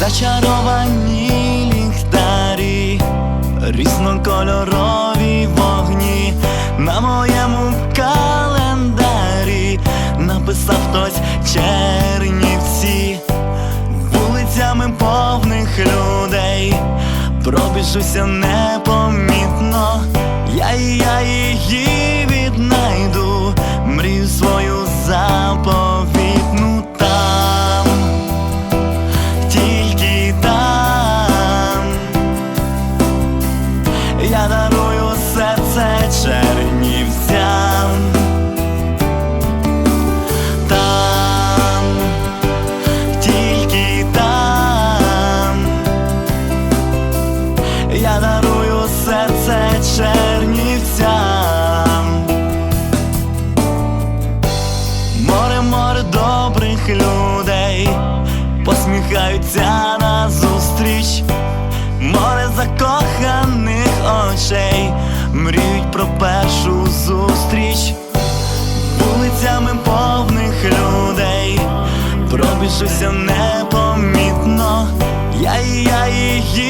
зачаровані ліхтарі, різнокольорові вогні. На моєму календарі написав хтось Чернівці, вулицями повних людей, пробіжуся непомітно, Я дарую серце чернівцям. Там, тільки там. Я дарую серце чернівцям. Море, море добрих людей посміхаються назустріч. Море закоханих очей, мріють про першу зустріч, вулицями повних людей, пробіжуся непомітно, я, я її.